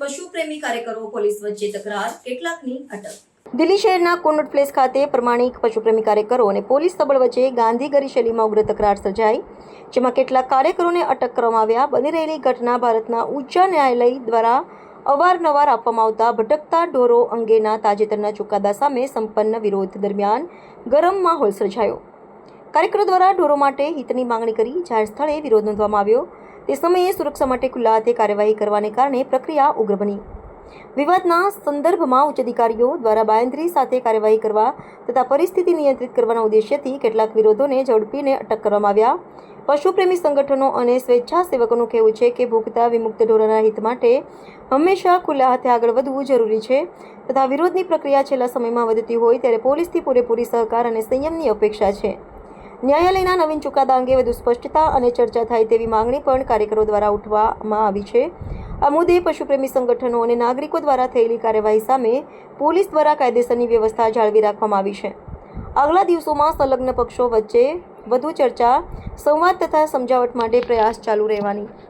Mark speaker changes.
Speaker 1: પશુ પ્રેમી કાર્યકરો પોલીસ વચ્ચે તકરાર, કેટલાકની અટક.
Speaker 2: દિલ્હી શહેરના કોનટ પ્લેસ ખાતે પ્રમાણિક પશુપ્રેમી કાર્યકરો અને પોલીસ દળ વચ્ચે ગાંધીગરી શૈલીમાં ઉગ્ર તકરાર સર્જાઈ, જેમાં કેટલાક કાર્યકરોને અટક કરવામાં આવ્યા. બની રહેલી ઘટના ભારતના ઉચ્ચ ન્યાયાલય દ્વારા અવારનવાર આપવામાં આવતા ભટકતા ઢોરો અંગેના તાજેતરના ચુકાદા સામે સંપન્ન વિરોધ દરમિયાન ગરમ માહોલ સર્જાયો. કાર્યકરો દ્વારા ઢોરો માટે હિતની માંગણી કરી જાહેર સ્થળે વિરોધ નોંધવામાં આવ્યો. તે સમયે સુરક્ષા માટે ખુલ્લા હાથે કાર્યવાહી કરવાને કારણે પ્રક્રિયા ઉગ્ર બની. વિવાદના સંદર્ભમાં ઉચ્ચ અધિકારીઓ દ્વારા બાયંદ્રી સાથે કાર્યવાહી કરવા તથા પરિસ્થિતિ નિયંત્રિત કરવાના ઉદ્દેશ્યથી કેટલાક વિરોધોને ઝડપીને અટક કરવામાં આવ્યા. પશુપ્રેમી સંગઠનો અને સ્વેચ્છાસેવકોનું કહેવું છે કે ભૂખતા વિમુક્ત ઢોરના હિત માટે હંમેશા ખુલ્લા હાથે આગળ વધવું જરૂરી છે તથા વિરોધની પ્રક્રિયા છેલ્લા સમયમાં વધતી હોય ત્યારે પોલીસથી પૂરેપૂરી સહકાર અને સંયમની અપેક્ષા છે. ન્યાયાલયના નવીન ચુકાદા અંગે વધુ સ્પષ્ટતા અને ચર્ચા થાય તેવી માંગણી પણ કાર્યકરો દ્વારા ઉઠવામાં આવી છે. આ મુદ્દે પશુપ્રેમી સંગઠનો અને નાગરિકો દ્વારા થયેલી કાર્યવાહી સામે પોલીસ દ્વારા કાયદેસરની વ્યવસ્થા જાળવી રાખવામાં આવી છે. આગલા દિવસોમાં સંલગ્ન પક્ષો વચ્ચે વધુ ચર્ચા, સંવાદ તથા સમજાવટ માટે પ્રયાસ ચાલુ રહેવાની.